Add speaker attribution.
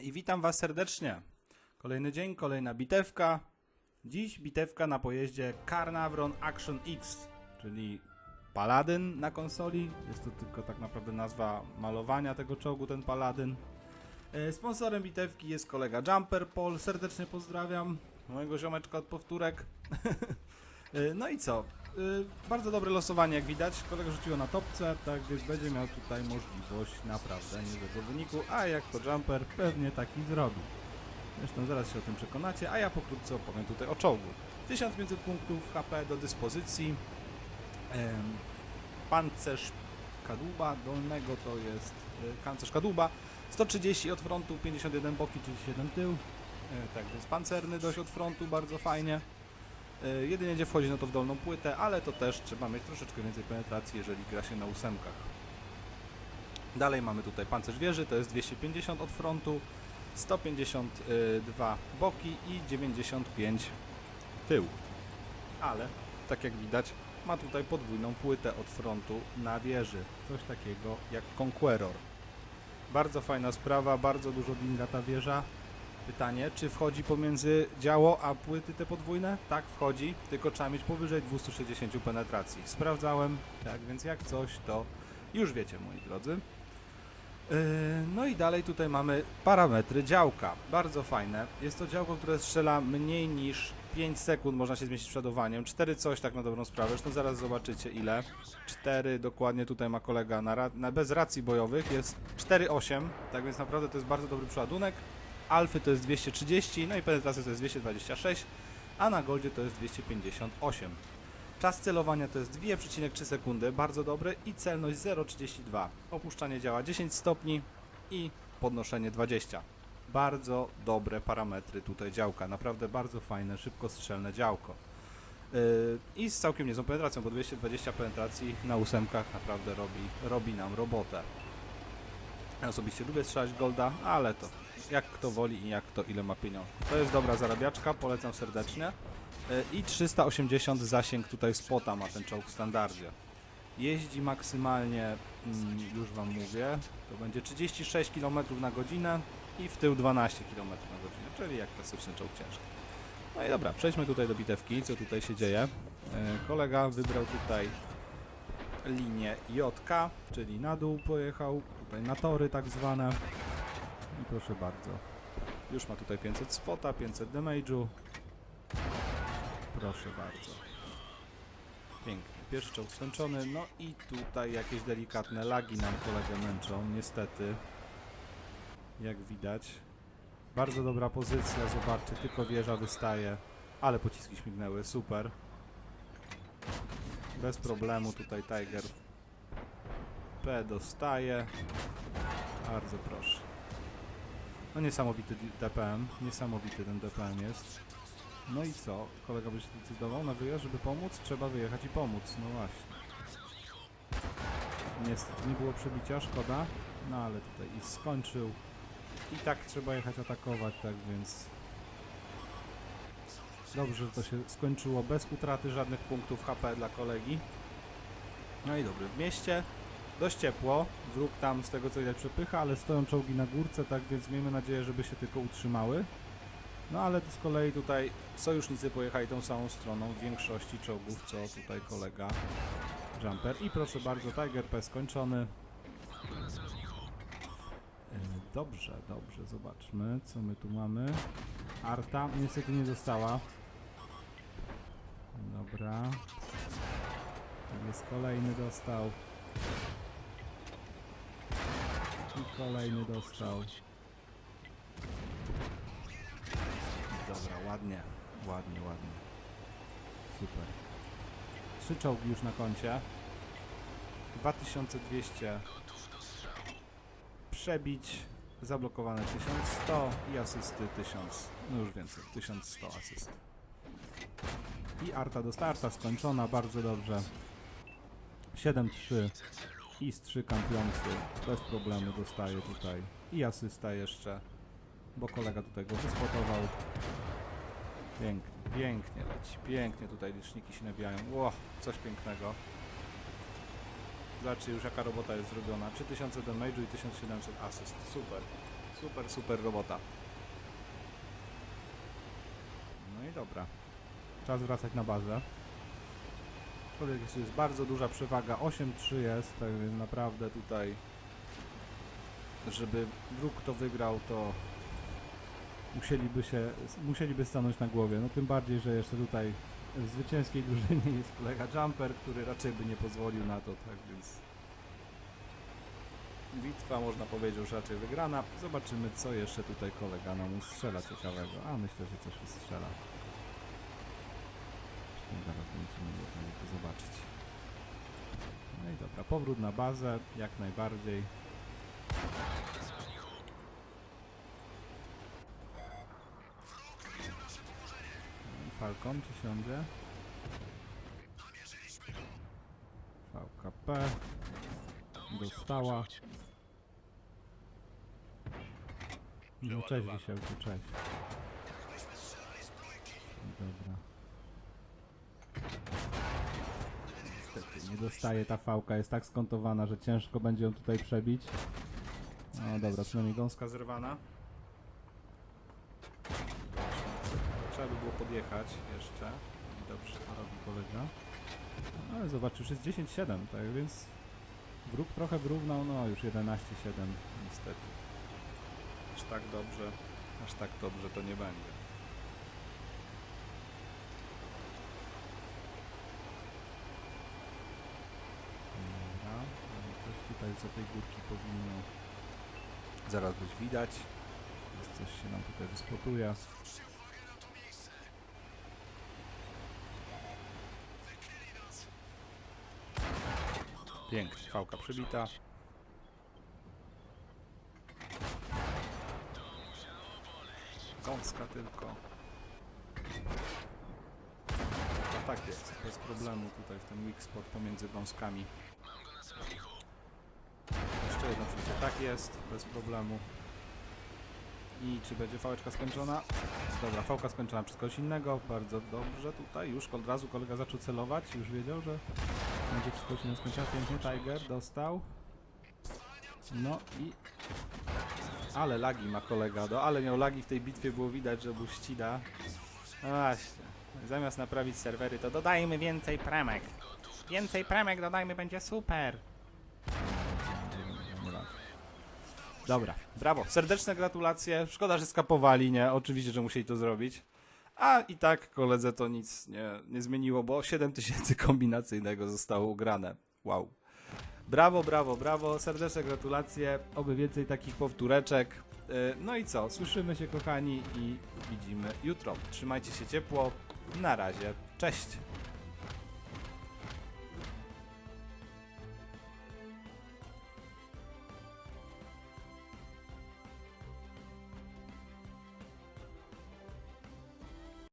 Speaker 1: I witam Was serdecznie. Kolejny dzień, kolejna bitewka. Dziś bitewka na pojeździe Carnavron Action X, czyli Paladyn na konsoli. Jest to tylko tak naprawdę nazwa malowania tego czołgu, ten Paladyn. E, Sponsorem bitewki jest kolega Jumper Paul. Serdecznie pozdrawiam mojego ziomeczka od powtórek. E, no i co? E, Bardzo dobre losowanie, jak widać. Kolega rzuciło na topce, tak więc będzie miał tutaj możliwość naprawdę niezłego wyniku. A jak to Jumper, pewnie taki zrobi. Zresztą zaraz się o tym przekonacie, a ja pokrótce opowiem tutaj o czołgu. 1500 punktów HP do dyspozycji. Pancerz kadłuba dolnego to jest e, pancerz kadłuba. 130 od frontu, 51 boki, 37 tył. E, tak więc pancerny dość od frontu, bardzo fajnie. E, Jedynie gdzie wchodzi no to w dolną płytę, ale to też trzeba mieć troszeczkę więcej penetracji, jeżeli gra się na ósemkach. Dalej mamy tutaj pancerz wieży, to jest 250 od frontu, 152 boki i 95 tył. Ale, tak jak widać, ma tutaj podwójną płytę od frontu na wieży. Coś takiego jak Conqueror. Bardzo fajna sprawa, bardzo dużo dinga ta wieża. Pytanie, czy wchodzi pomiędzy działo a płyty te podwójne? Tak, wchodzi, tylko trzeba mieć powyżej 260 penetracji. Sprawdzałem, tak więc jak coś, to już wiecie, moi drodzy. Yy, No i dalej tutaj mamy parametry działka. Bardzo fajne. Jest to działko, które strzela mniej niż 5 sekund, można się zmieścić przodowaniem. 4 coś tak na dobrą sprawę, zresztą zaraz zobaczycie ile. 4 dokładnie tutaj ma kolega na, na bez racji bojowych jest 4,8, tak więc naprawdę to jest bardzo dobry przeładunek. Alfy to jest 230, no i penetracja to jest 226, a na goldzie to jest 258. Czas celowania to jest 2,3 sekundy, bardzo dobre i celność 0,32. Opuszczanie działa 10 stopni i podnoszenie 20. Bardzo dobre parametry tutaj działka, naprawdę bardzo fajne, szybkostrzelne działko. Yy, I z całkiem niezłą penetracją, bo 220 penetracji na ósemkach naprawdę robi, robi nam robotę. Ja osobiście lubię strzelać golda, ale to jak kto woli i jak kto ile ma pieniążków. To jest dobra zarabiaczka, polecam serdecznie. E, I 380 zasięg tutaj spota ma ten czołg w standardzie. Jeździ maksymalnie, mm, już Wam mówię, to będzie 36 km na godzinę i w tył 12 km na godzinę, czyli jak klasyczny czołg ciężki. No i dobra, przejdźmy tutaj do bitewki, co tutaj się dzieje. E, Kolega wybrał tutaj linię JK, czyli na dół pojechał, tutaj na tory tak zwane. I proszę bardzo. Już ma tutaj 500 spota, 500 damage'u. Proszę bardzo. Pięknie. Pierwszy czołg skończony. No i tutaj jakieś delikatne lagi nam kolegę męczą, niestety. Jak widać. Bardzo dobra pozycja, zobaczcie, tylko wieża wystaje. Ale pociski śmignęły, super. Bez problemu tutaj Tiger P dostaje. Bardzo proszę. No niesamowity DPM, niesamowity ten DPM jest. No i co? Kolega by się decydował na wyjazd, żeby pomóc? Trzeba wyjechać i pomóc, no właśnie. Niestety nie było przebicia, szkoda. No ale tutaj i skończył. I tak trzeba jechać atakować, tak więc... Dobrze, że to się skończyło bez utraty żadnych punktów HP dla kolegi. No i dobry, w mieście dość ciepło. Wróg tam z tego co widać przepycha, ale stoją czołgi na górce, tak więc miejmy nadzieję, żeby się tylko utrzymały. No ale z kolei tutaj sojusznicy pojechali tą samą stroną w większości czołgów, co tutaj kolega Jumper. I proszę bardzo, Tiger P skończony. E, Dobrze, dobrze, zobaczmy, co my tu mamy. Arta niestety nie została. Dobra. Jest kolejny dostał. I kolejny dostał. Dobra, ładnie, ładnie, ładnie. Super. Trzy czołgi już na koncie. 2200 przebić, zablokowane 1100 i asysty 1000, no już więcej, 1100 asyst. I Arta dostała, Arta skończona, bardzo dobrze. 7-3 i z 3 kampiący bez problemu dostaje tutaj i asysta jeszcze, bo kolega tutaj go wyspotował. Pięknie, pięknie leci, pięknie tutaj liczniki się nabijają. Ło, coś pięknego. Zobaczcie już jaka robota jest zrobiona. 3000 damage'u i 1700 asyst. Super. Super, super robota. No i dobra. Czas wracać na bazę. Aczkolwiek jest bardzo duża przewaga. 8-3 jest, tak więc naprawdę tutaj żeby wróg to wygrał, to musieliby się, musieliby stanąć na głowie. No tym bardziej, że jeszcze tutaj w zwycięskiej drużynie jest kolega Jumper, który raczej by nie pozwolił na to, tak więc bitwa można powiedzieć już raczej wygrana. Zobaczymy co jeszcze tutaj kolega nam strzela ciekawego. A myślę, że coś strzela. Zaraz będziemy mogli to zobaczyć. No i dobra, powrót na bazę, jak najbardziej. Falcon czy siądzie? VKP dostała. No cześć Wisielku, cześć. Dobra. Niestety nie dostaje ta fałka, jest tak skontowana, że ciężko będzie ją tutaj przebić. No dobra, przynajmniej gąska zerwana. Trzeba by było podjechać jeszcze. Dobrze to robi kolega. No, ale zobacz, już jest 10-7, tak więc wróg trochę wyrównał, no już 11-7 niestety. Aż tak dobrze, aż tak dobrze to nie będzie. Dobra, ale za tej górki powinno zaraz być widać. Jest Coś się nam tutaj wysplotuje. Pięknie, fałka przybita. Gąska tylko. A tak jest, bez problemu tutaj w ten weak spot pomiędzy gąskami. Jeszcze jedno przyjdzie, tak jest, bez problemu. I czy będzie fałeczka skończona? Dobra, fałka skończona przez kogoś innego, bardzo dobrze tutaj, już od razu kolega zaczął celować, już wiedział, że będzie wszystko się skończyło. Pięknie Tiger dostał. No i... Ale lagi ma kolega, no ale miał lagi w tej bitwie, było widać, że był ścida. No właśnie, zamiast naprawić serwery, to dodajmy więcej premek. Więcej premek dodajmy, będzie super. Dobra, brawo, serdeczne gratulacje. Szkoda, że skapowali, nie? Oczywiście, że musieli to zrobić. A i tak koledze to nic nie, nie zmieniło, bo 7000 kombinacyjnego zostało ugrane. Wow. Brawo, brawo, brawo, serdeczne gratulacje. Oby więcej takich powtóreczek. Yy, No i co? Słyszymy się, kochani, i widzimy jutro. Trzymajcie się ciepło. Na razie. Cześć.